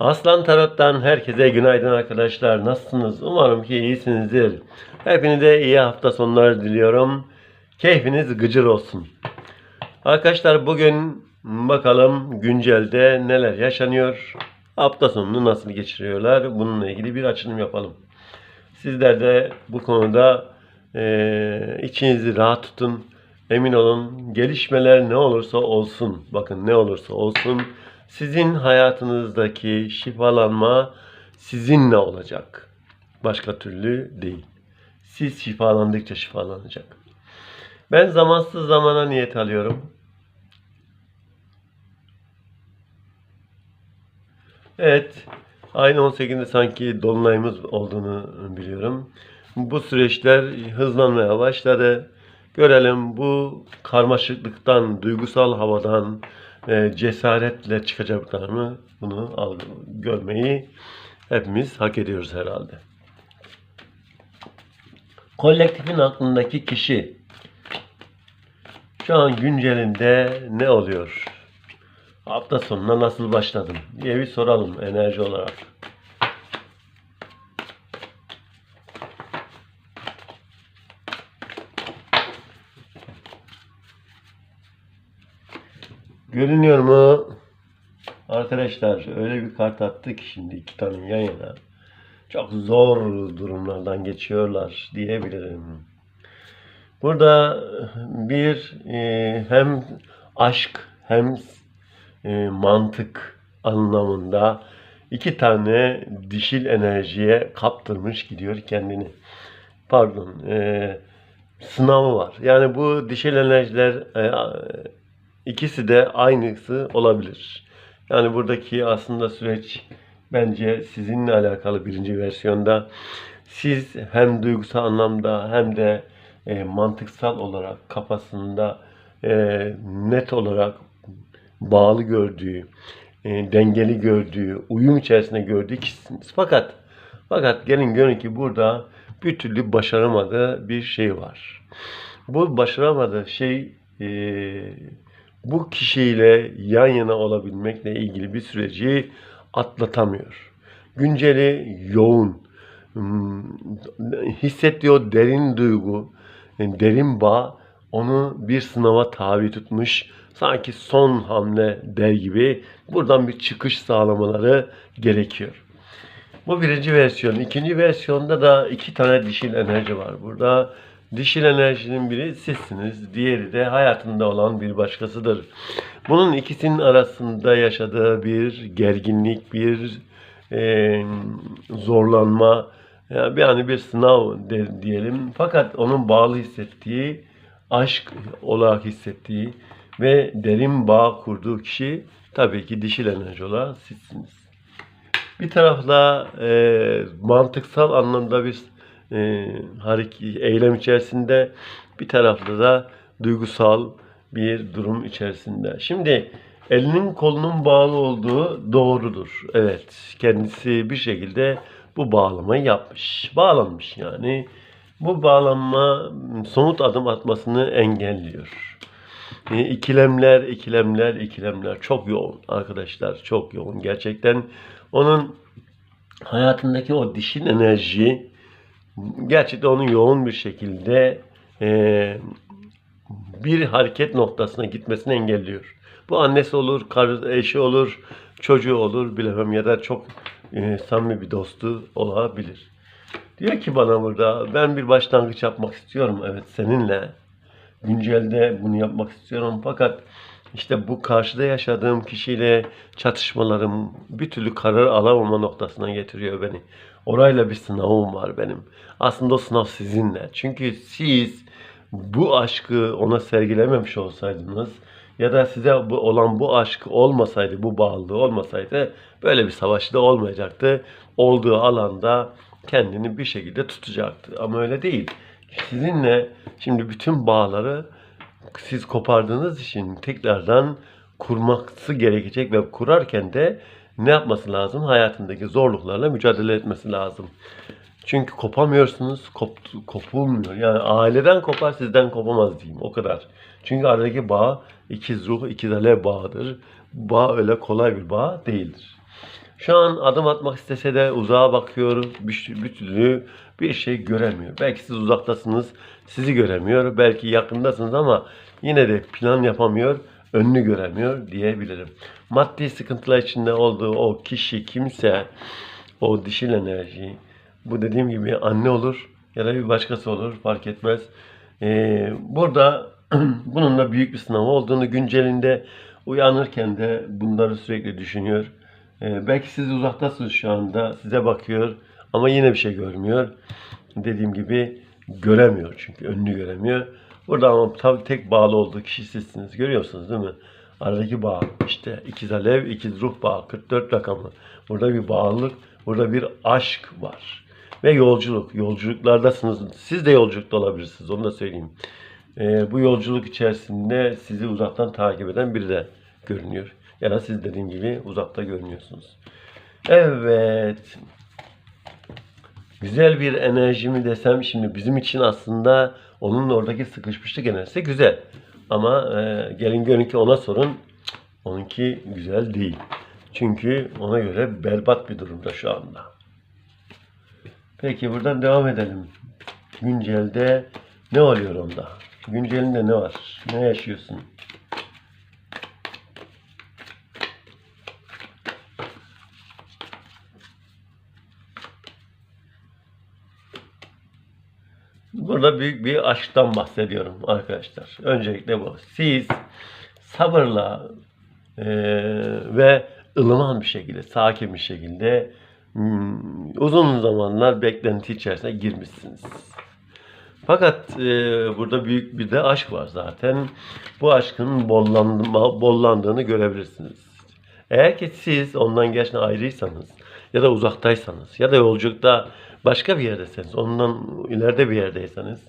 Aslan Tarot'tan herkese günaydın arkadaşlar. Nasılsınız? Umarım ki iyisinizdir. Hepinize iyi hafta sonları diliyorum. Keyfiniz gıcır olsun. Arkadaşlar bugün bakalım güncelde neler yaşanıyor. Hafta sonunu nasıl geçiriyorlar? Bununla ilgili bir açılım yapalım. Sizler de bu konuda eee, içinizi rahat tutun. Emin olun gelişmeler ne olursa olsun, bakın ne olursa olsun sizin hayatınızdaki şifalanma sizinle olacak. Başka türlü değil. Siz şifalandıkça şifalanacak. Ben zamansız zamana niyet alıyorum. Evet, aynı 18'inde sanki dolunayımız olduğunu biliyorum. Bu süreçler hızlanmaya başladı. Görelim bu karmaşıklıktan, duygusal havadan e, cesaretle çıkacaklar mı? Bunu görmeyi hepimiz hak ediyoruz herhalde. Kolektifin aklındaki kişi şu an güncelinde ne oluyor? Hafta sonuna nasıl başladım diye bir soralım enerji olarak. Görünüyor mu? Arkadaşlar öyle bir kart attı ki şimdi iki tane yan yana. Çok zor durumlardan geçiyorlar diyebilirim. Burada bir e, hem aşk hem e, mantık anlamında iki tane dişil enerjiye kaptırmış gidiyor kendini. Pardon, e, sınavı var. Yani bu dişil enerjiler e, ikisi de aynısı olabilir. Yani buradaki aslında süreç bence sizinle alakalı birinci versiyonda. Siz hem duygusal anlamda hem de e, mantıksal olarak kafasında e, net olarak bağlı gördüğü, e, dengeli gördüğü, uyum içerisinde gördüğü kişisiniz. Fakat fakat gelin görün ki burada bir türlü başaramadığı bir şey var. Bu başaramadığı şey e, bu kişiyle yan yana olabilmekle ilgili bir süreci atlatamıyor. Günceli yoğun, hmm, hissettiği o derin duygu, derin bağ onu bir sınava tabi tutmuş. Sanki son hamle der gibi buradan bir çıkış sağlamaları gerekiyor. Bu birinci versiyon. İkinci versiyonda da iki tane dişil enerji var. Burada dişil enerjinin biri sizsiniz. Diğeri de hayatında olan bir başkasıdır. Bunun ikisinin arasında yaşadığı bir gerginlik, bir e, zorlanma, yani yani bir sınav de- diyelim. Fakat onun bağlı hissettiği, aşk olarak hissettiği ve derin bağ kurduğu kişi tabii ki dişil enerji olarak sizsiniz. Bir tarafla e, mantıksal anlamda bir e, eylem içerisinde, bir tarafta da duygusal bir durum içerisinde. Şimdi elinin kolunun bağlı olduğu doğrudur. Evet, kendisi bir şekilde bu bağlamayı yapmış. Bağlanmış yani. Bu bağlanma somut adım atmasını engelliyor. E, ikilemler, ikilemler, ikilemler çok yoğun arkadaşlar, çok yoğun. Gerçekten onun hayatındaki o dişin enerji gerçekten onu yoğun bir şekilde e, bir hareket noktasına gitmesini engelliyor. Bu annesi olur, karı, eşi olur, çocuğu olur bilemem ya da çok e, samimi bir dostu olabilir. Diyor ki bana burada ben bir başlangıç yapmak istiyorum evet seninle. Güncelde bunu yapmak istiyorum fakat işte bu karşıda yaşadığım kişiyle çatışmalarım bir türlü karar alamama noktasına getiriyor beni. Orayla bir sınavım var benim. Aslında o sınav sizinle. Çünkü siz bu aşkı ona sergilememiş olsaydınız ya da size bu olan bu aşk olmasaydı, bu bağlılığı olmasaydı böyle bir savaş da olmayacaktı. Olduğu alanda kendini bir şekilde tutacaktı. Ama öyle değil. Sizinle şimdi bütün bağları siz kopardığınız için tekrardan kurması gerekecek ve kurarken de ne yapması lazım? Hayatındaki zorluklarla mücadele etmesi lazım. Çünkü kopamıyorsunuz, kop, kopulmuyor. Yani aileden kopar, sizden kopamaz diyeyim. O kadar. Çünkü aradaki bağ ikiz ruh, ikiz alev bağıdır. Bağ öyle kolay bir bağ değildir. Şu an adım atmak istese de uzağa bakıyor, bir, bir türlü bir şey göremiyor. Belki siz uzaktasınız, sizi göremiyor. Belki yakındasınız ama yine de plan yapamıyor, önünü göremiyor diyebilirim. Maddi sıkıntılar içinde olduğu o kişi, kimse, o dişil enerji, bu dediğim gibi anne olur ya da bir başkası olur fark etmez. Ee, burada bunun da büyük bir sınav olduğunu güncelinde uyanırken de bunları sürekli düşünüyor. Ee, belki siz uzaktasınız şu anda size bakıyor ama yine bir şey görmüyor. Dediğim gibi göremiyor çünkü önünü göremiyor. Burada ama tabii tek bağlı olduğu kişi sizsiniz. Görüyorsunuz değil mi? Aradaki bağ işte ikiz alev, ikiz ruh bağı 44 rakamı. Burada bir bağlılık, burada bir aşk var. Ve yolculuk. Yolculuklardasınız. Siz de yolculukta olabilirsiniz. Onu da söyleyeyim. Ee, bu yolculuk içerisinde sizi uzaktan takip eden biri de görünüyor. Ya da siz dediğim gibi uzakta görünüyorsunuz. Evet. Güzel bir enerji mi desem şimdi bizim için aslında onun oradaki sıkışmışlık enerjisi güzel. Ama e, gelin görün ki ona sorun. Onunki güzel değil. Çünkü ona göre berbat bir durumda şu anda. Peki buradan devam edelim. Güncelde ne oluyor onda? Güncelinde ne var? Ne yaşıyorsun? Burada büyük bir aşktan bahsediyorum arkadaşlar. Öncelikle bu. Siz sabırla eee, ve ılıman bir şekilde, sakin bir şekilde hmm, uzun zamanlar beklenti içerisine girmişsiniz. Fakat e, burada büyük bir de aşk var zaten. Bu aşkın bollandığını görebilirsiniz. Eğer ki siz ondan gerçekten ayrıysanız ya da uzaktaysanız ya da yolculukta başka bir yerdeseniz, ondan ileride bir yerdeyseniz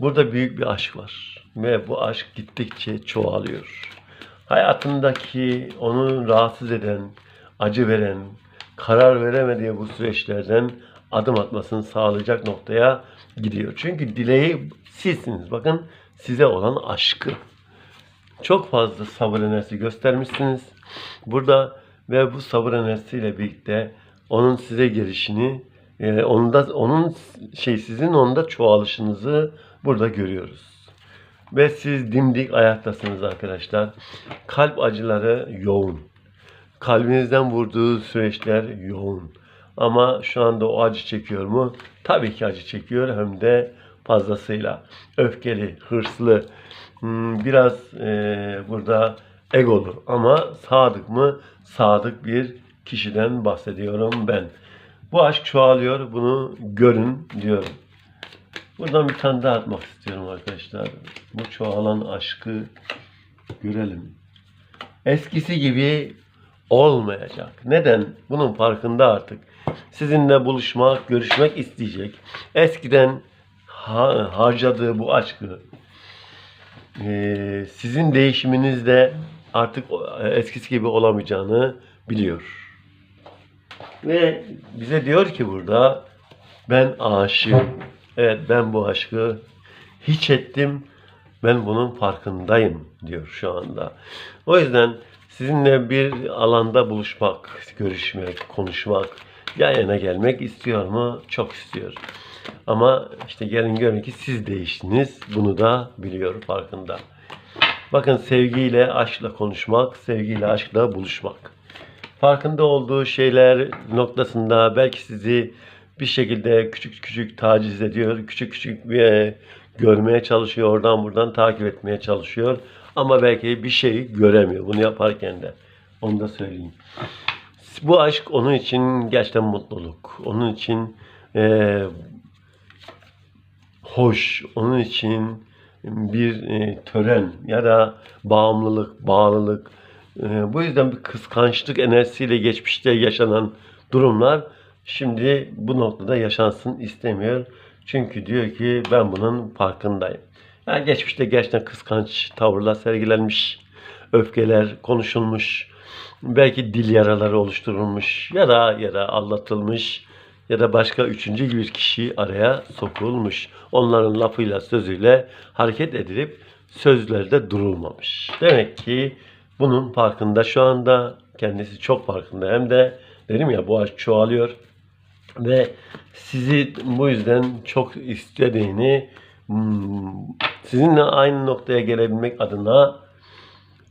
burada büyük bir aşk var. Ve bu aşk gittikçe çoğalıyor. Hayatındaki onu rahatsız eden, acı veren, karar veremediği bu süreçlerden adım atmasını sağlayacak noktaya gidiyor. Çünkü dileği sizsiniz. Bakın size olan aşkı. Çok fazla sabır enerjisi göstermişsiniz. Burada ve bu sabır enerjisiyle birlikte onun size gelişini, e, onun da onun şey sizin onda çoğalışınızı burada görüyoruz. Ve siz dimdik ayaktasınız arkadaşlar. Kalp acıları yoğun. Kalbinizden vurduğu süreçler yoğun. Ama şu anda o acı çekiyor mu? Tabii ki acı çekiyor hem de fazlasıyla. Öfkeli, hırslı, hmm, biraz e, burada egolu ama sadık mı? Sadık bir kişiden bahsediyorum ben. Bu aşk çoğalıyor, bunu görün diyorum. Buradan bir tane daha atmak istiyorum arkadaşlar. Bu çoğalan aşkı görelim. Eskisi gibi olmayacak. Neden? Bunun farkında artık. Sizinle buluşmak, görüşmek isteyecek. Eskiden ha- harcadığı bu aşkı sizin değişiminizde artık eskisi gibi olamayacağını biliyor. Ve bize diyor ki burada ben aşığım. Evet ben bu aşkı hiç ettim. Ben bunun farkındayım diyor şu anda. O yüzden sizinle bir alanda buluşmak, görüşmek, konuşmak, yan yana gelmek istiyor mu? Çok istiyor. Ama işte gelin görün ki siz değiştiniz. Bunu da biliyor, farkında. Bakın sevgiyle, aşkla konuşmak, sevgiyle, aşkla buluşmak. Farkında olduğu şeyler noktasında belki sizi bir şekilde küçük küçük taciz ediyor. Küçük küçük e, görmeye çalışıyor. Oradan buradan takip etmeye çalışıyor. Ama belki bir şey göremiyor bunu yaparken de. Onu da söyleyeyim. Bu aşk onun için gerçekten mutluluk. Onun için e, hoş. Onun için bir e, tören ya da bağımlılık, bağlılık. E, bu yüzden bir kıskançlık enerjisiyle geçmişte yaşanan durumlar şimdi bu noktada yaşansın istemiyor. Çünkü diyor ki ben bunun farkındayım. Yani geçmişte gerçekten kıskanç tavırlar sergilenmiş, öfkeler konuşulmuş, belki dil yaraları oluşturulmuş ya da ya da aldatılmış ya da başka üçüncü bir kişi araya sokulmuş. Onların lafıyla sözüyle hareket edilip sözlerde durulmamış. Demek ki bunun farkında şu anda kendisi çok farkında hem de Dedim ya bu aşk çoğalıyor ve sizi bu yüzden çok istediğini hmm, sizinle aynı noktaya gelebilmek adına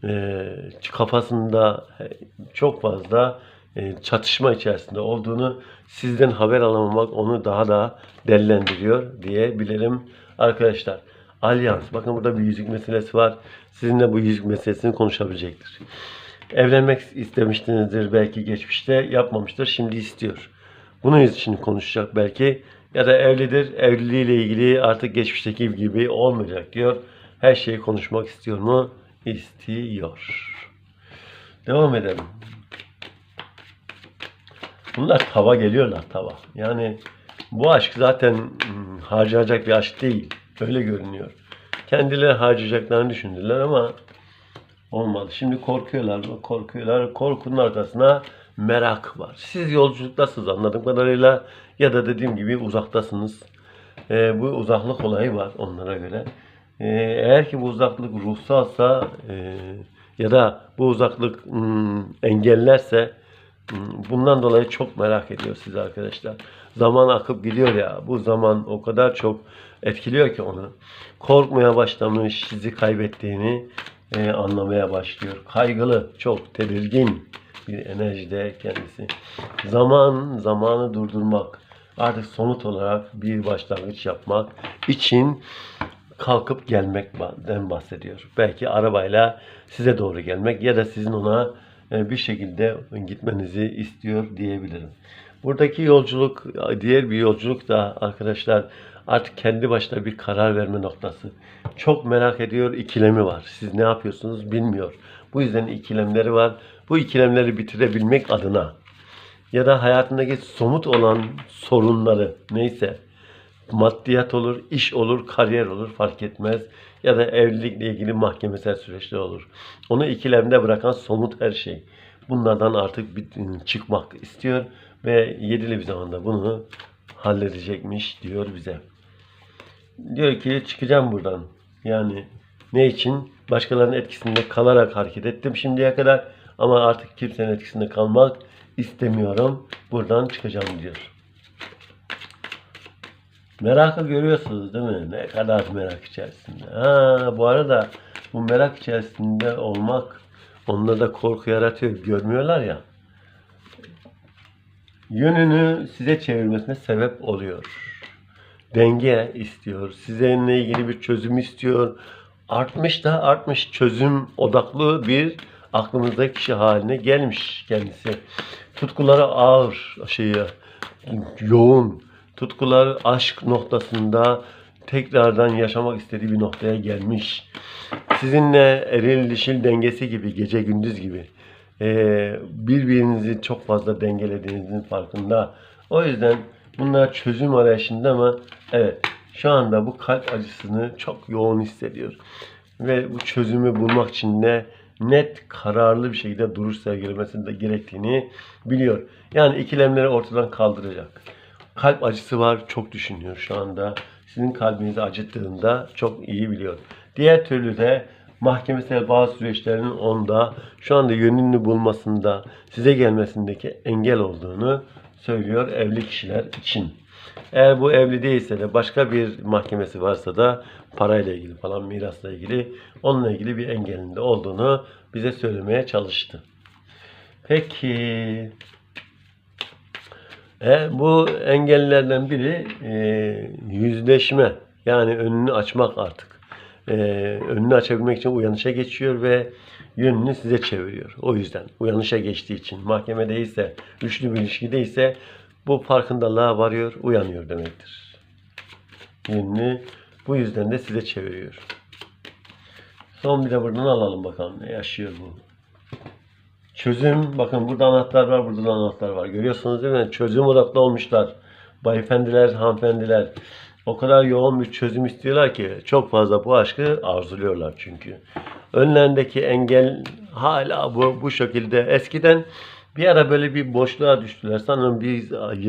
e, kafasında çok fazla çatışma içerisinde olduğunu sizden haber alamamak onu daha da dellendiriyor diyebilirim arkadaşlar. Alyans. Bakın burada bir yüzük meselesi var. Sizinle bu yüzük meselesini konuşabilecektir. Evlenmek istemiştinizdir belki geçmişte yapmamıştır şimdi istiyor. Bunun için konuşacak belki ya da evlidir evliliğiyle ilgili artık geçmişteki gibi olmayacak diyor. Her şeyi konuşmak istiyor mu? İstiyor. Devam edelim. Bunlar tava geliyorlar tava. Yani bu aşk zaten hmm, harcanacak bir aşk değil. Öyle görünüyor. Kendileri harcayacaklarını düşündüler ama olmadı. Şimdi korkuyorlar. Korkuyorlar. Korkunun arkasına merak var. Siz yolculuktasınız anladığım kadarıyla ya da dediğim gibi uzaktasınız. Ee, bu uzaklık olayı var onlara göre. Ee, eğer ki bu uzaklık ruhsalsa e, ya da bu uzaklık hmm, engellerse bundan dolayı çok merak ediyor siz arkadaşlar. Zaman akıp gidiyor ya bu zaman o kadar çok etkiliyor ki onu. Korkmaya başlamış sizi kaybettiğini e, anlamaya başlıyor. Kaygılı, çok tedirgin bir enerjide kendisi. Zaman, zamanı durdurmak, artık somut olarak bir başlangıç yapmak için kalkıp gelmekten bahsediyor. Belki arabayla size doğru gelmek ya da sizin ona bir şekilde gitmenizi istiyor diyebilirim. Buradaki yolculuk diğer bir yolculuk da arkadaşlar artık kendi başına bir karar verme noktası. Çok merak ediyor, ikilemi var. Siz ne yapıyorsunuz bilmiyor. Bu yüzden ikilemleri var. Bu ikilemleri bitirebilmek adına ya da hayatındaki somut olan sorunları neyse maddiyat olur, iş olur, kariyer olur fark etmez. Ya da evlilikle ilgili mahkemesel süreçler olur. Onu ikilemde bırakan somut her şey. Bunlardan artık bir, çıkmak istiyor ve yedili bir zamanda bunu halledecekmiş diyor bize. Diyor ki çıkacağım buradan. Yani ne için? Başkalarının etkisinde kalarak hareket ettim şimdiye kadar ama artık kimsenin etkisinde kalmak istemiyorum. Buradan çıkacağım diyor. Merakı görüyorsunuz değil mi? Ne kadar merak içerisinde. Ha, bu arada bu merak içerisinde olmak onda da korku yaratıyor. Görmüyorlar ya. Yönünü size çevirmesine sebep oluyor. Denge istiyor. Sizinle ilgili bir çözüm istiyor. Artmış da artmış çözüm odaklı bir aklınızdaki kişi haline gelmiş kendisi. Tutkuları ağır, şeyi, yoğun, tutkular aşk noktasında tekrardan yaşamak istediği bir noktaya gelmiş. Sizinle eril dişil dengesi gibi, gece gündüz gibi ee, birbirinizi çok fazla dengelediğinizin farkında. O yüzden bunlar çözüm arayışında ama evet şu anda bu kalp acısını çok yoğun hissediyor. Ve bu çözümü bulmak için de net, kararlı bir şekilde duruş sergilemesinde gerektiğini biliyor. Yani ikilemleri ortadan kaldıracak. Kalp acısı var, çok düşünüyor şu anda. Sizin kalbinizi acıttığında çok iyi biliyor. Diğer türlü de mahkemesel bazı süreçlerin onda şu anda yönünü bulmasında, size gelmesindeki engel olduğunu söylüyor evli kişiler için. Eğer bu evli değilse de başka bir mahkemesi varsa da parayla ilgili falan mirasla ilgili onunla ilgili bir engelinde olduğunu bize söylemeye çalıştı. Peki e, bu engellerden biri e, yüzleşme yani önünü açmak artık. E, önünü açabilmek için uyanışa geçiyor ve yönünü size çeviriyor. O yüzden uyanışa geçtiği için mahkemedeyse, üçlü bir ilişkideyse bu farkındalığa varıyor, uyanıyor demektir. Yönünü bu yüzden de size çeviriyor. Son bir de buradan alalım bakalım ne yaşıyor bu. Çözüm, bakın burada anahtar var, burada da anahtar var. Görüyorsunuz değil mi? Çözüm odaklı olmuşlar. Bayefendiler, hanımefendiler. O kadar yoğun bir çözüm istiyorlar ki çok fazla bu aşkı arzuluyorlar çünkü. Önlerindeki engel hala bu, bu şekilde. Eskiden bir ara böyle bir boşluğa düştüler. Sanırım bir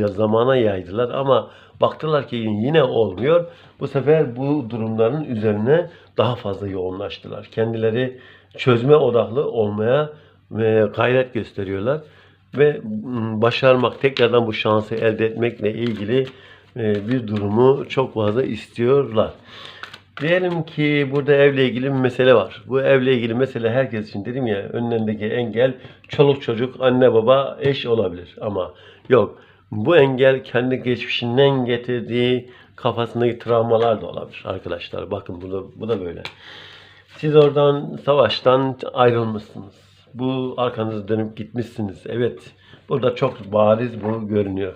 zamana yaydılar ama baktılar ki yine olmuyor. Bu sefer bu durumların üzerine daha fazla yoğunlaştılar. Kendileri çözme odaklı olmaya ve gayret gösteriyorlar. ve başarmak, tekrardan bu şansı elde etmekle ilgili bir durumu çok fazla istiyorlar. Diyelim ki burada evle ilgili bir mesele var. Bu evle ilgili mesele herkes için dedim ya önlerindeki engel çoluk çocuk, anne baba, eş olabilir ama yok. Bu engel kendi geçmişinden getirdiği kafasındaki travmalar da olabilir arkadaşlar. Bakın bu da, bu da böyle. Siz oradan savaştan ayrılmışsınız. Bu arkanızı dönüp gitmişsiniz. Evet. Burada çok bariz bu görünüyor.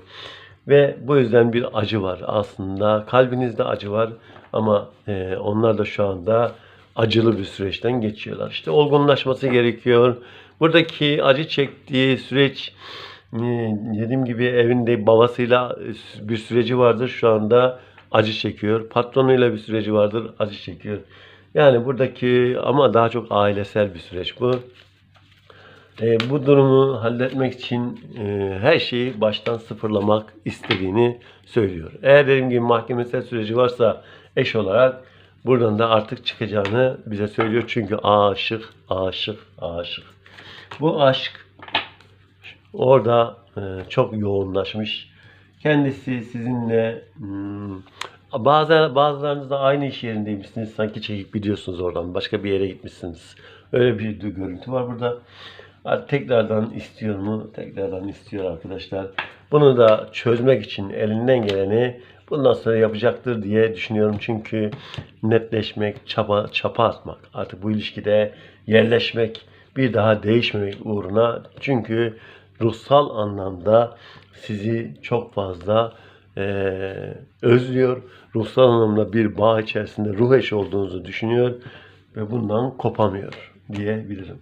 Ve bu yüzden bir acı var aslında. Kalbinizde acı var ama e, onlar da şu anda acılı bir süreçten geçiyorlar. İşte olgunlaşması gerekiyor. Buradaki acı çektiği süreç e, dediğim gibi evinde babasıyla bir süreci vardır. Şu anda acı çekiyor. Patronuyla bir süreci vardır. Acı çekiyor. Yani buradaki ama daha çok ailesel bir süreç bu. E, bu durumu halletmek için e, her şeyi baştan sıfırlamak istediğini söylüyor. Eğer dediğim gibi mahkemesel süreci varsa eş olarak buradan da artık çıkacağını bize söylüyor. Çünkü aşık, aşık, aşık. Bu aşk orada e, çok yoğunlaşmış. Kendisi sizinle hmm, bazı bazılarınız da aynı iş yerindeymişsiniz. Sanki çekip gidiyorsunuz oradan. Başka bir yere gitmişsiniz. Öyle bir görüntü var burada. Tekrardan istiyor mu? Tekrardan istiyor arkadaşlar. Bunu da çözmek için elinden geleni bundan sonra yapacaktır diye düşünüyorum. Çünkü netleşmek, çaba, çapa atmak, artık bu ilişkide yerleşmek, bir daha değişmemek uğruna. Çünkü ruhsal anlamda sizi çok fazla eee, özlüyor. Ruhsal anlamda bir bağ içerisinde ruh eşi olduğunuzu düşünüyor ve bundan kopamıyor diyebilirim.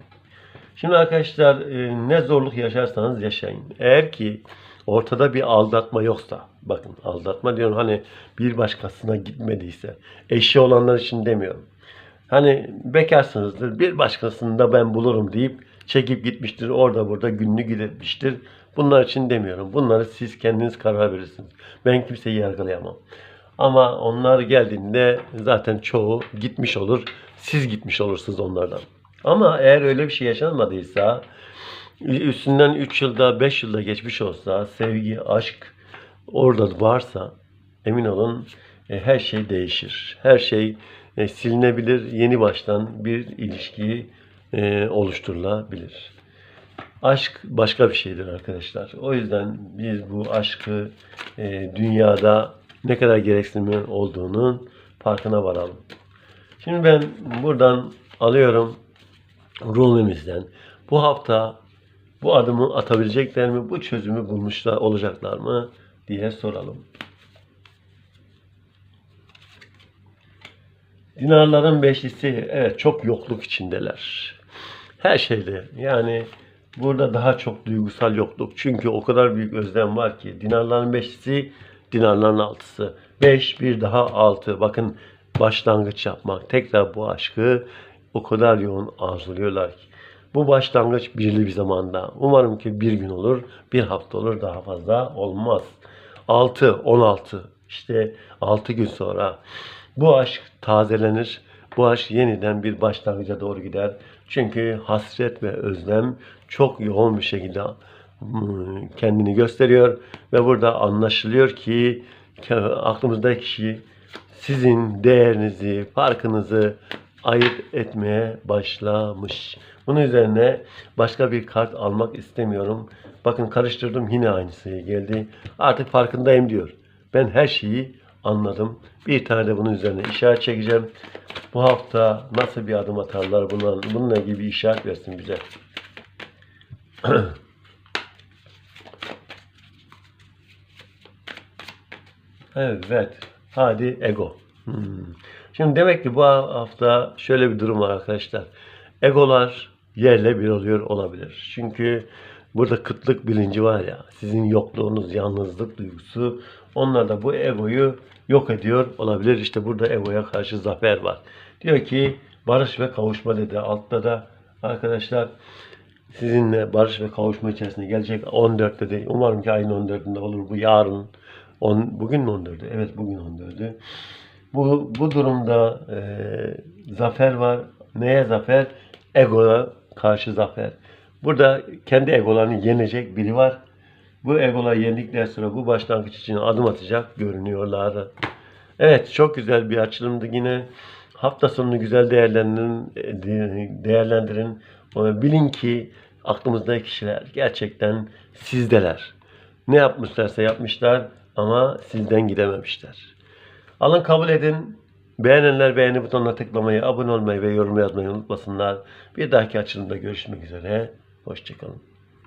Şimdi arkadaşlar e, ne zorluk yaşarsanız yaşayın. Eğer ki ortada bir aldatma yoksa, bakın aldatma diyorum hani bir başkasına gitmediyse, eşi olanlar için demiyorum. Hani bekarsınızdır, bir başkasını da ben bulurum deyip çekip gitmiştir, orada burada gününü gitmiştir. Bunlar için demiyorum. Bunları siz kendiniz karar verirsiniz. Ben kimseyi yargılayamam. Ama onlar geldiğinde zaten çoğu gitmiş olur. Siz gitmiş olursunuz onlardan. Ama eğer öyle bir şey yaşanmadıysa, üstünden 3 yılda 5 yılda geçmiş olsa, sevgi, aşk orada varsa emin olun e, her şey değişir. Her şey e, silinebilir. Yeni baştan bir ilişki e, oluşturulabilir. Aşk başka bir şeydir arkadaşlar. O yüzden biz bu aşkı e, dünyada ne kadar gereksinimi olduğunun farkına varalım. Şimdi ben buradan alıyorum Rumimizden. Bu hafta bu adımı atabilecekler mi? Bu çözümü bulmuşlar olacaklar mı? diye soralım. Dinarların beşlisi evet çok yokluk içindeler. Her şeyde yani burada daha çok duygusal yokluk. Çünkü o kadar büyük özlem var ki dinarların beşlisi dinarların altısı. Beş bir daha altı. Bakın başlangıç yapmak. Tekrar bu aşkı o kadar yoğun arzuluyorlar ki. Bu başlangıç birli bir zamanda. Umarım ki bir gün olur, bir hafta olur, daha fazla olmaz. 6, 16, işte 6 gün sonra bu aşk tazelenir. Bu aşk yeniden bir başlangıca doğru gider. Çünkü hasret ve özlem çok yoğun bir şekilde hmm, kendini gösteriyor ve burada anlaşılıyor ki aklımızdaki kişi sizin değerinizi, farkınızı ayırt etmeye başlamış. Bunun üzerine başka bir kart almak istemiyorum. Bakın karıştırdım yine aynısı geldi. Artık farkındayım diyor. Ben her şeyi anladım. Bir tane de bunun üzerine işaret çekeceğim. Bu hafta nasıl bir adım atarlar bunlar, bununla ilgili bir işaret versin bize. evet. Hadi ego. Hmm. Şimdi demek ki bu hafta şöyle bir durum var arkadaşlar. Egolar yerle bir oluyor olabilir. Çünkü burada kıtlık bilinci var ya, sizin yokluğunuz, yalnızlık duygusu onlar da bu egoyu yok ediyor olabilir. İşte burada egoya karşı zafer var. Diyor ki barış ve kavuşma dedi. Altta da arkadaşlar sizinle barış ve kavuşma içerisinde gelecek 14 dedi. Umarım ki ayın 14'ünde olur. Bu yarın. On, bugün mü 14'ü? Evet bugün 14'ü. Bu, bu durumda e, zafer var. Neye zafer? Egoya karşı zafer. Burada kendi egolarını yenecek biri var. Bu egoları yendikten sonra bu başlangıç için adım atacak görünüyorlar. Evet çok güzel bir açılımdı yine. Hafta sonunu güzel değerlendirin. değerlendirin. Ama bilin ki aklımızdaki kişiler gerçekten sizdeler. Ne yapmışlarsa yapmışlar ama sizden gidememişler. Alın kabul edin. Beğenenler beğeni butonuna tıklamayı, abone olmayı ve yorum yazmayı unutmasınlar. Bir dahaki açılımda görüşmek üzere. Hoşçakalın.